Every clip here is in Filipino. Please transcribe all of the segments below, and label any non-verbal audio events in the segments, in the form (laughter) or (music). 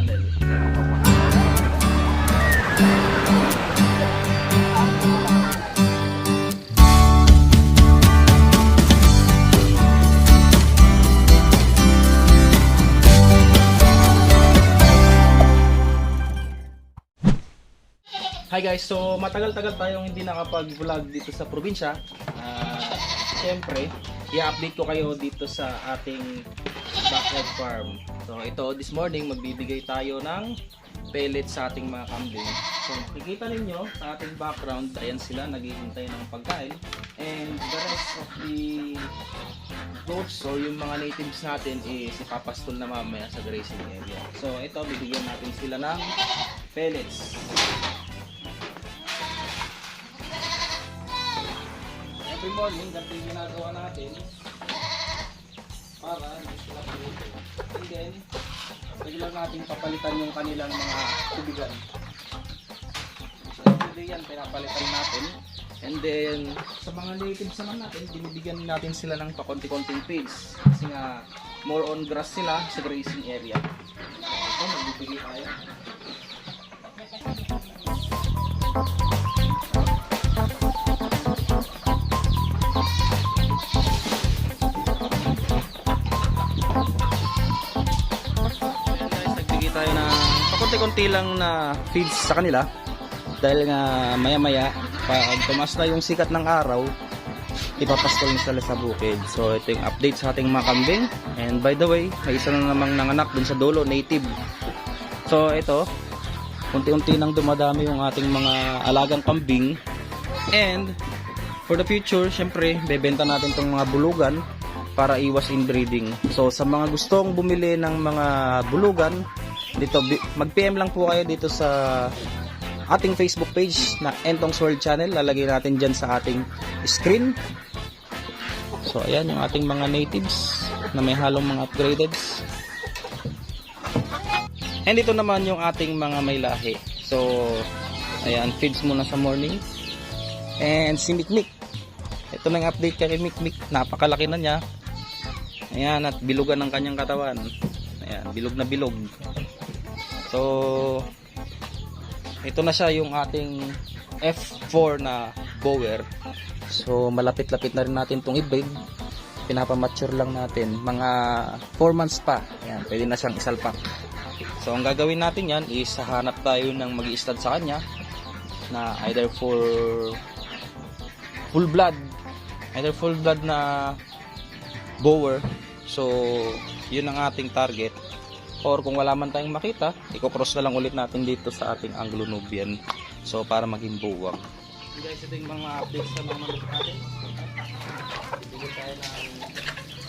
Channel. Hi guys, so matagal-tagal tayong hindi nakapag-vlog dito sa probinsya. Ah, Siyempre, i-update ko kayo dito sa ating backyard farm. So ito, this morning magbibigay tayo ng pellets sa ating mga kambing. So makikita ninyo sa ating background, ayan sila naghihintay ng pagkain. And the rest of the goats or yung mga natives natin is ipapastol na mamaya sa grazing area. So ito, bibigyan natin sila ng pellets. every morning, ganito yung ginagawa natin para hindi sila pulutin. And then, regular natin papalitan yung kanilang mga tubigan. So, everyday yan, pinapalitan natin. And then, sa mga natives naman natin, binibigyan natin sila ng pakonti-konting feeds. Kasi nga, more on grass sila sa grazing area. Ito, magbibigay tayo. Ayan pakunti-kunti lang na feeds sa kanila. Dahil nga maya-maya, pag tumas na yung sikat ng araw, ipapastol na sila sa bukid. So ito yung update sa ating mga kambing. And by the way, may isa na namang nanganak dun sa dulo, native. So ito, unti-unti nang dumadami yung ating mga alagang kambing. And for the future, syempre, bebenta natin tong mga bulugan para iwas inbreeding. So sa mga gustong bumili ng mga bulugan, dito mag-PM lang po kayo dito sa ating Facebook page na Entong's World Channel. Lalagay natin dyan sa ating screen. So ayan yung ating mga natives na may halong mga upgradeds. And ito naman yung ating mga may lahi. So ayan, feeds muna sa morning. And si Mikmik. Ito na yung update kay Mikmik. Napakalaki na niya. Ayan, at bilugan ng kanyang katawan. Ayan, bilog na bilog. So, ito na siya yung ating F4 na bower. So, malapit-lapit na rin natin itong i-breed. Pinapamature lang natin. Mga 4 months pa. Ayan, pwede na siyang isalpak. So, ang gagawin natin yan is hahanap tayo ng mag stud sa kanya na either for full blood either full blood na bower so yun ang ating target or kung wala man tayong makita i-cross na lang ulit natin dito sa ating Anglo Nubian so para maging buwang. Guys ito yung mga updates sa mga manok natin. Bigyan tayo ng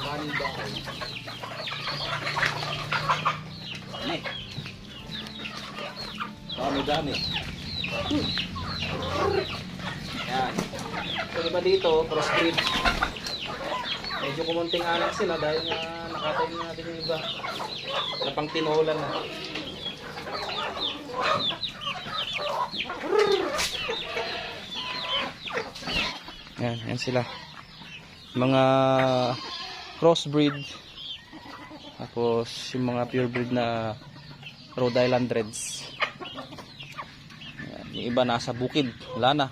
running bahay dami. Dami dami. Yan. So iba dito, crossbreed. Medyo kumunting anak sila dahil nga nakatayin na natin yung iba. Wala pang tinolan na. Yan, yan sila. Mga crossbreed. Tapos yung mga purebred na Rhode Island Reds. Yan, yung iba nasa bukid. Wala na.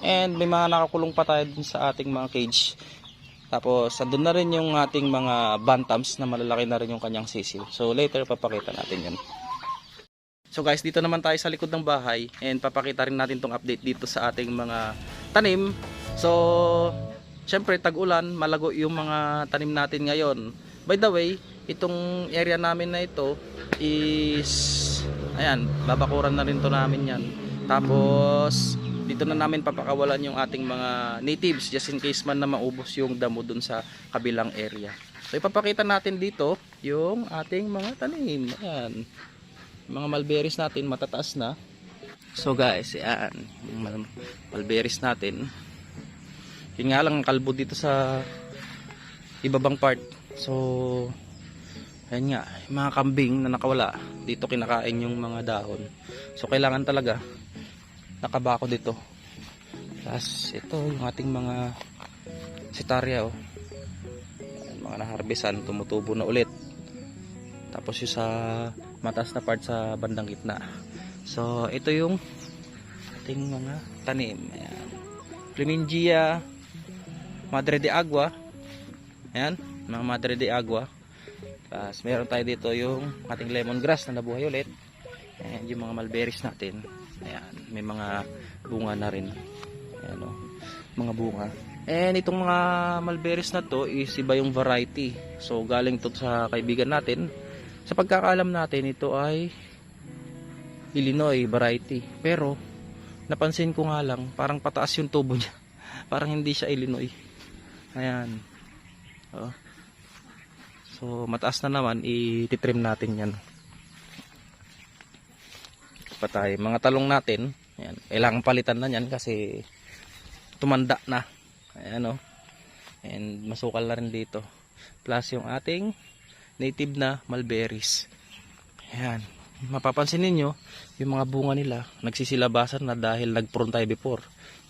And may mga nakakulong pa tayo dun sa ating mga cage. Tapos, andun na rin yung ating mga bantams na malalaki na rin yung kanyang sisil. So, later papakita natin yun. So guys, dito naman tayo sa likod ng bahay and papakita rin natin tong update dito sa ating mga tanim. So, syempre tag-ulan, malago yung mga tanim natin ngayon. By the way, itong area namin na ito is ayan, babakuran na rin to namin yan. Tapos, dito na namin papakawalan yung ating mga natives just in case man na maubos yung damo dun sa kabilang area. So ipapakita natin dito yung ating mga tanim. Ayan. Mga mulberries natin matataas na. So guys, ayan. Yung mulberries natin. Yun nga lang ang kalbo dito sa ibabang part. So ayan nga, mga kambing na nakawala dito kinakain yung mga dahon. So kailangan talaga nakabako dito plus ito yung ating mga sitarya oh. Ayan, mga naharbisan tumutubo na ulit tapos yung sa mataas na part sa bandang gitna. So, ito yung ating mga tanim. Ayan. Clemengia, Madre de Agua. Ayan, mga Madre de Agua. Tapos meron tayo dito yung ating lemongrass na nabuhay ulit. Ayan, yung mga mulberries natin. Ayan, may mga bunga na rin. Ayan o, mga bunga. And itong mga mulberries na to is iba yung variety. So galing to sa kaibigan natin. Sa pagkakaalam natin, ito ay Illinois variety. Pero napansin ko nga lang, parang pataas yung tubo niya. (laughs) Parang hindi siya Illinois. Ayan. Oh. So mataas na naman, ititrim natin yan. Pa tayo. Mga talong natin, ayan, kailangan palitan na yan kasi tumanda na. Ayan o. And masukal na rin dito. Plus yung ating native na mulberries. Ayan. Mapapansin ninyo, yung mga bunga nila, nagsisilabasan na dahil nagprune tayo before.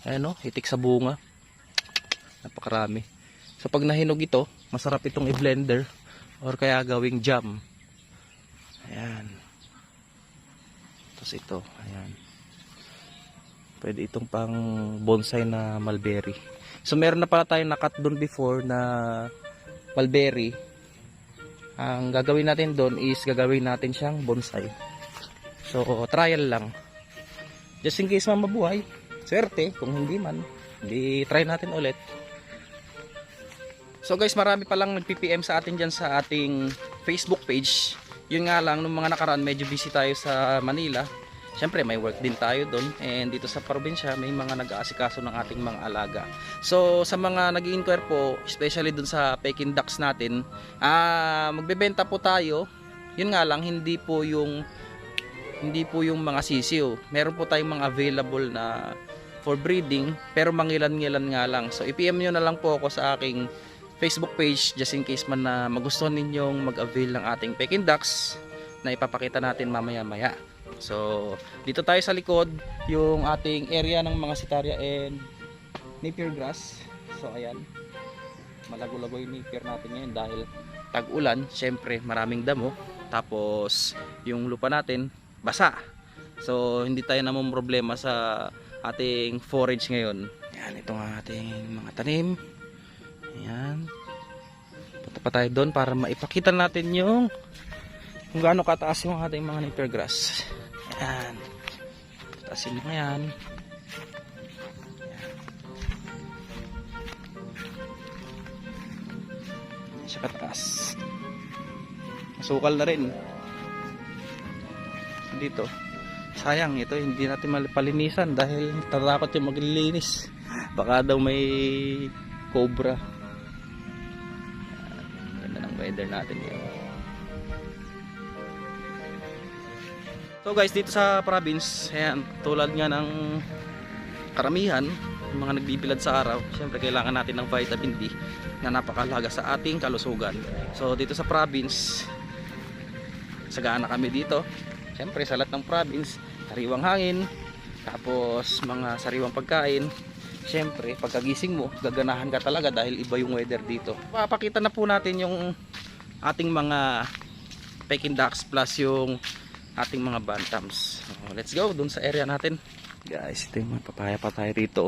Ayan o, hitik sa bunga. Napakarami. So pag nahinog ito, masarap itong i-blender or kaya gawing jam. Ayan. Tapos ito, ayan. Pwede itong pang bonsai na mulberry. So meron na pala tayong nakat doon before na mulberry. Ang gagawin natin doon is gagawin natin siyang bonsai. So trial lang. Just in case mabuhay. Swerte, kung hindi man, hindi try natin ulit. So guys, marami palang nag-PPM sa atin dyan sa ating Facebook page. Yun nga lang, nung mga nakaraan, medyo busy tayo sa Manila. Siyempre, may work din tayo doon. And dito sa probinsya, may mga nag-aasikaso ng ating mga alaga. So, sa mga nag inquire po, especially doon sa Peking Ducks natin, ah magbebenta po tayo. Yun nga lang, hindi po yung hindi po yung mga sisiw. Meron po tayong mga available na for breeding, pero mangilan-ngilan nga lang. So, i-PM nyo na lang po ako sa aking Facebook page just in case man na magustuhan ninyong mag-avail ng ating Peking Ducks na ipapakita natin mamaya-maya. So, dito tayo sa likod, yung ating area ng mga sitarya and napier grass. So, ayan. Malago-lago yung napier natin ngayon dahil tag-ulan, syempre maraming damo. Tapos, yung lupa natin, basa. So, hindi tayo namang problema sa ating forage ngayon. Yan, ito ang ating mga tanim. Ayan. Punta pa tayo doon para maipakita natin yung kung gaano kataas yung ating mga napier grass. Ayan. Taasin mo yan. Ayan. Siya kataas. Masukal na rin. Dito. Sayang ito, hindi natin malipalinisan dahil tatakot yung maglilinis. Baka daw may cobra. Weather natin ngayon. So guys, dito sa province, ayan, tulad nga ng karamihan, yung mga nagbibilad sa araw, syempre kailangan natin ng vitamin D na napakalaga sa ating kalusugan. So dito sa province, sagana kami dito. Syempre sa lahat ng province, sariwang hangin, tapos mga sariwang pagkain. Syempre, pagkagising mo, gaganahan ka talaga dahil iba yung weather dito. Papakita na po natin yung ating mga Peking ducks plus yung ating mga bantams. So, let's go dun sa area natin. Guys, ito yung papaya pa tayo rito.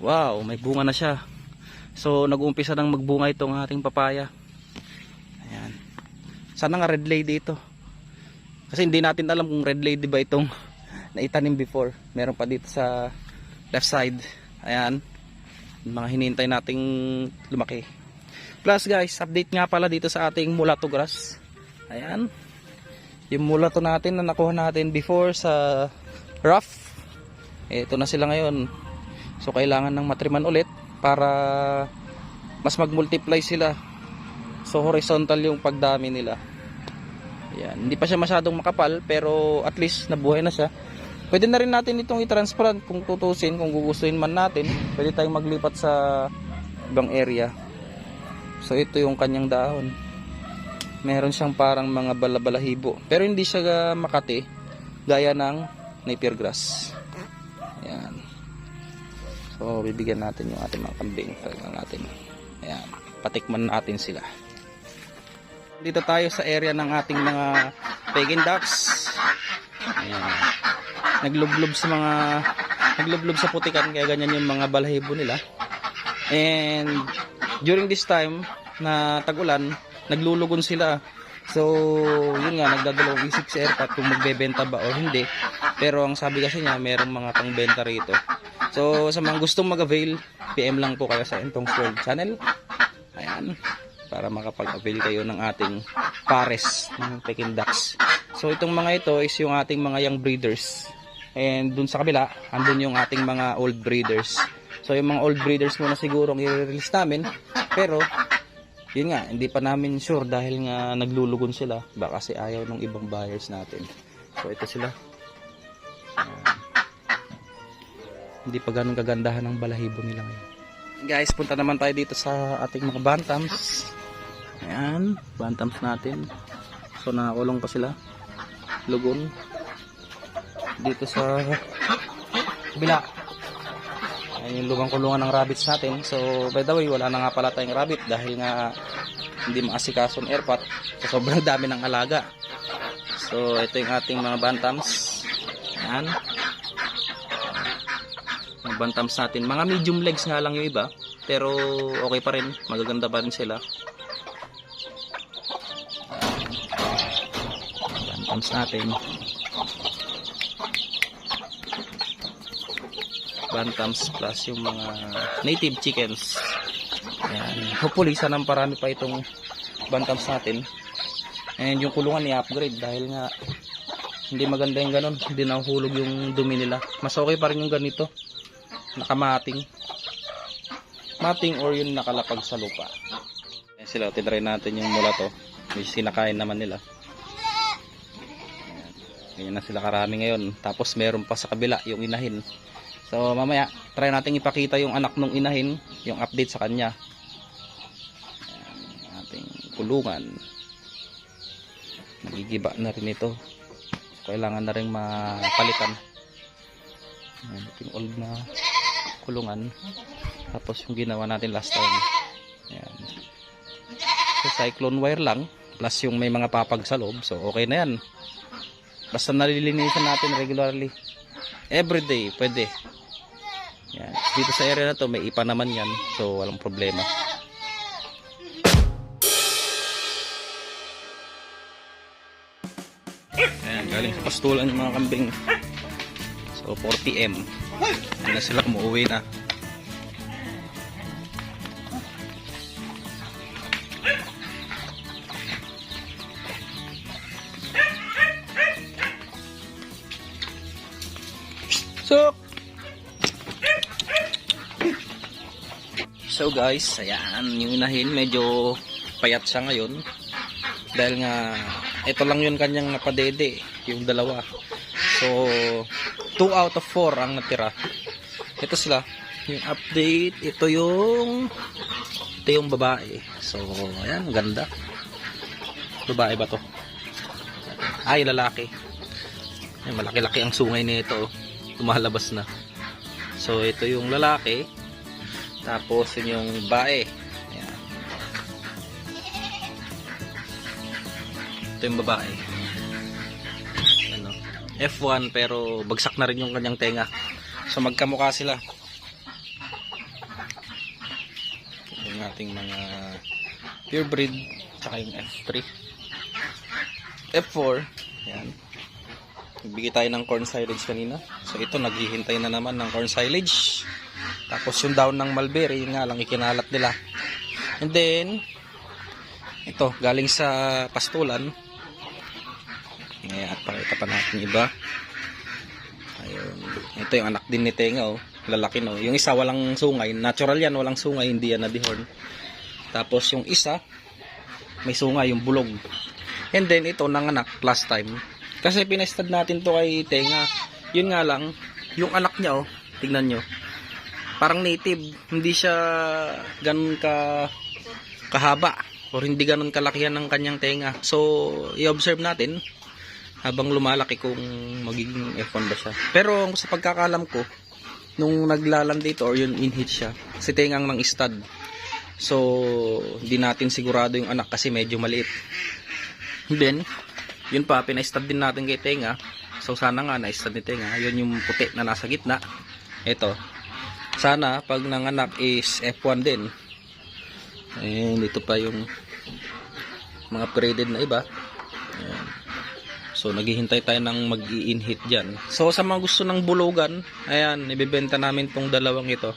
Wow, may bunga na siya. So, nag-uumpisa nang magbunga itong ating papaya. Ayan. Sana nga red lady ito. Kasi hindi natin alam kung red lady ba itong naitanim before. Meron pa dito sa left side. Ayan. Mga hinintay nating lumaki. Plus guys, update nga pala dito sa ating mulato grass. Ayan. Yung mulato natin na nakuha natin before sa rough ito na sila ngayon. So kailangan ng matriman ulit para mas mag multiply sila. So horizontal yung pagdami nila. Yan hindi pa siya masyadong makapal pero at least nabuhay na siya. Pwede na rin natin itong i-transplant kung tutusin kung gugustuhin man natin. Pwede tayong maglipat sa ibang area so ito yung kanyang dahon meron siyang parang mga balabalahibo. Pero hindi siya ah, makati gaya ng napier grass. Ayan. So, bibigyan natin yung ating mga kambing. Talagang natin. Ayan. Patikman natin sila. dito tayo sa area ng ating mga Peking ducks. Ayan. Naglublob sa mga naglublob sa putikan kaya ganyan yung mga balahibo nila. And during this time na tag-ulan, naglulugon sila. So, yun nga, nagdadalawang isip si Airpat kung magbebenta ba o hindi. Pero ang sabi kasi niya, merong mga pangbenta rito. So, sa mga gustong mag-avail, PM lang po kayo sa Entong World Channel. Ayan. Para makapag-avail kayo ng ating pares ng Peking Ducks. So, itong mga ito is yung ating mga young breeders. And dun sa kabila, andun yung ating mga old breeders. So, yung mga old breeders muna siguro ang i-release namin. Pero, yun nga, hindi pa namin sure dahil nga naglulugon sila. Baka kasi ayaw ng ibang buyers natin. So, ito sila. Ayan. Hindi pa ganun kagandahan ang balahibo nila ngayon. Guys, punta naman tayo dito sa ating mga bantams. Ayan, bantams natin. So, nakakulong pa sila. Lugon. Dito sa kabila. Ayan yung lumang kulungan ng rabbits natin. So, by the way, wala na nga pala tayong rabbit dahil nga hindi maasikaso ng airpot. So, sobrang (laughs) dami ng alaga. So, ito yung ating mga bantams. Ayan. Mga bantams natin. Mga medium legs nga lang yung iba. Pero, okay pa rin. Magaganda pa rin sila. Bantams natin. Bantams plus yung mga native chickens. Ayan. Hopefully, sana parami pa itong bantams natin. And yung kulungan i-upgrade dahil nga hindi maganda yung ganon. Hindi nahuhulog yung dumi nila. Mas okay pa rin yung ganito. Nakamating. Mating or yung nakalapag sa lupa. Ayan sila, tinry natin yung mula to. May sinakain naman nila. Ayan. Ganyan na sila karami ngayon. Tapos meron pa sa kabila yung inahin. So mamaya, try natin ipakita yung anak nung inahin, yung update sa kanya. Ayan, ating kulungan. Nagigiba na rin ito. Kailangan na rin mapalitan. Ayan, yung old na kulungan. Tapos yung ginawa natin last time. Ayan. So cyclone wire lang, plus yung may mga papag sa loob. So okay na yan. Basta nalilinisan natin regularly. Everyday, pwede. Yan. Dito sa area na to, may ipa naman yan. So, walang problema. Ayan, galing sa pastulan yung mga kambing. So, 4 p.m. Ayan na sila, umuwi na. So, So guys, ayan, yung inahin medyo payat siya ngayon. Dahil nga, ito lang yun kanyang napadede, yung dalawa. So, 2 out of 4 ang natira. Ito sila, yung update, ito yung, ito yung babae. So, ayan, ganda. Babae ba to? Ay, lalaki. Ay, malaki-laki ang sungay nito. Lumalabas na. So, ito yung lalaki. Tapos yun yung bae. Ayan. Ito yung babae. Ano? F1 pero bagsak na rin yung kanyang tenga. So magkamukha sila. Ito yung ating mga purebred tsaka yung F3. F4. Ayan. Nagbigay tayo ng corn silage kanina. So ito naghihintay na naman ng corn silage. Tapos yung down ng mulberry, yun nga lang ikinalat nila. And then, ito, galing sa pastulan. Ngayon, pakita pa natin iba. Ayun. Ito yung anak din ni Tenga, oh. Lalaki, no. Yung isa walang sungay. Natural yan, walang sungay. Hindi yan na-dehorn. Tapos yung isa, may sungay, yung bulog. And then, ito, nanganak last time. Kasi pinestad natin to kay Tenga. Yun nga lang, yung anak niya, oh. Tignan nyo parang native hindi siya ganun ka kahaba or hindi ganun kalakihan ng kanyang tenga so i-observe natin habang lumalaki kung magiging F1 ba siya pero sa pagkakalam ko nung naglalan dito or yun in-hit siya si tengang ng stud So, hindi natin sigurado yung anak kasi medyo maliit. Then, yun pa, pina-stud din natin kay Tenga. So, sana nga na-stud ni Tenga. Yun yung puti na nasa gitna. Ito. Sana, pag nanganak is F1 din. And dito pa yung mga upgraded na iba. Ayan. So, naghihintay tayo ng mag inhit dyan. So, sa mga gusto ng bulugan, ayan, ibibenta namin tong dalawang ito.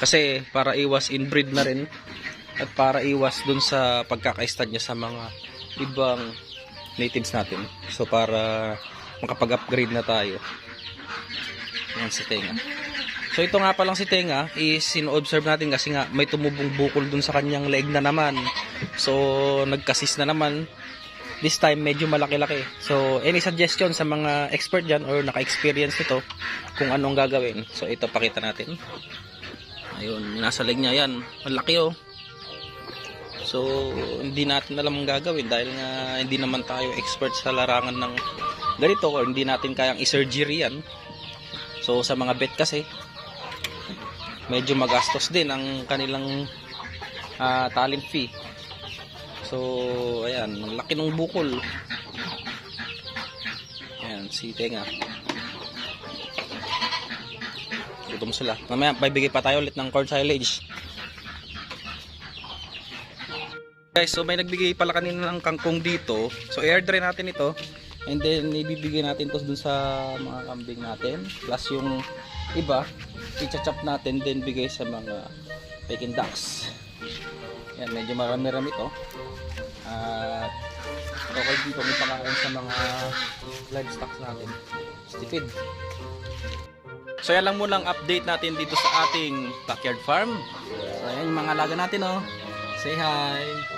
Kasi, para iwas inbreed na rin. At para iwas dun sa pagkakaistad niya sa mga ibang natives natin. So, para makapag-upgrade na tayo. Ayan si Tenga. So, ito nga palang si Tenga is sino-observe natin kasi nga may tumubong bukol dun sa kanyang leg na naman. So, nagkasis na naman this time medyo malaki-laki. So, any suggestion sa mga expert dyan or naka-experience nito kung anong gagawin. So, ito pakita natin. Ayun, nasa leg niya yan. Malaki oh. So, hindi natin alam ang gagawin dahil nga hindi naman tayo expert sa larangan ng ganito or hindi natin kayang i-surgery yan. So, sa mga vet kasi, medyo magastos din ang kanilang ah, talent fee. So, ayan, ang laki ng bukol. Ayan, si Tenga. Gutom sila. Mamaya, bibigay pa tayo ulit ng corn silage. Guys, so may nagbigay pala kanina ng kangkong dito. So, air dry natin ito. And then, ibibigay natin to dun sa mga kambing natin. Plus yung iba, i-chop natin then bigay sa mga Peking ducks. Yan, medyo marami-rami to. At okay dito may pangakain sa mga livestock natin. Stipid. So yan lang muna ang update natin dito sa ating backyard farm. So ayan yung mga alaga natin oh. Say hi.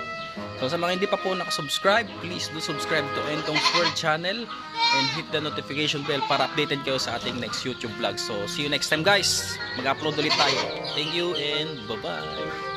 So sa mga hindi pa po nakasubscribe, please do subscribe to Entong's World channel and hit the notification bell para updated kayo sa ating next YouTube vlog. So see you next time guys. Mag-upload ulit tayo. Thank you and bye-bye.